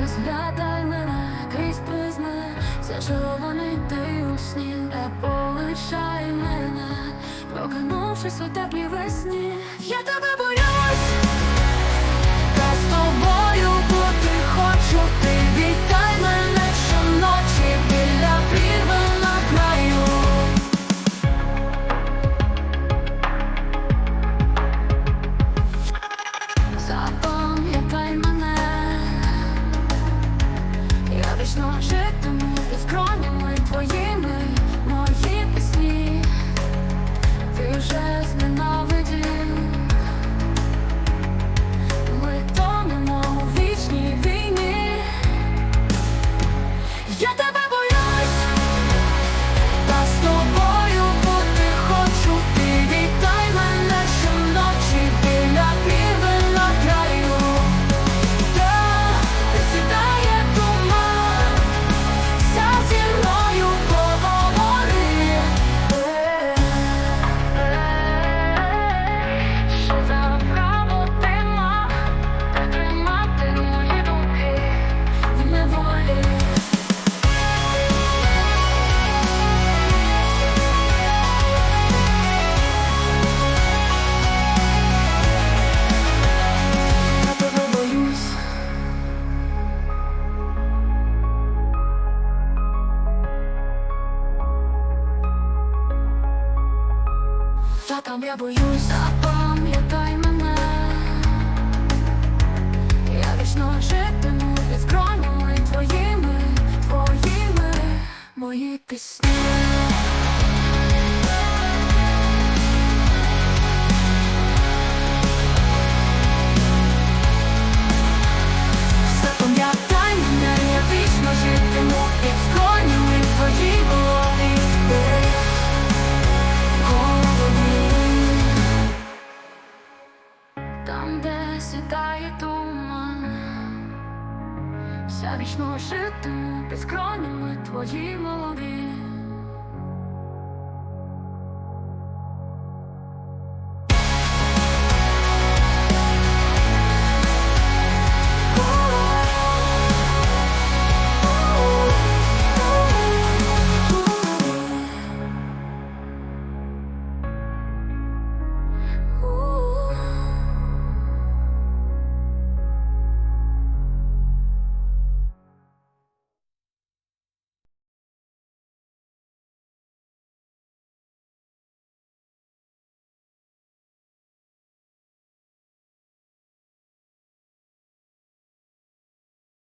Розглядай мене крізь призми, зачарований ти у сні, полишай мене, прокинувшись у теплій весні, я тебе боюсь, Та там я боюсь, запам'ятай мене. Я вічно житиму під скронями твоїми, твоїми, мої пісні. Де сідає туман, вся вічно житиму під твоїй голові.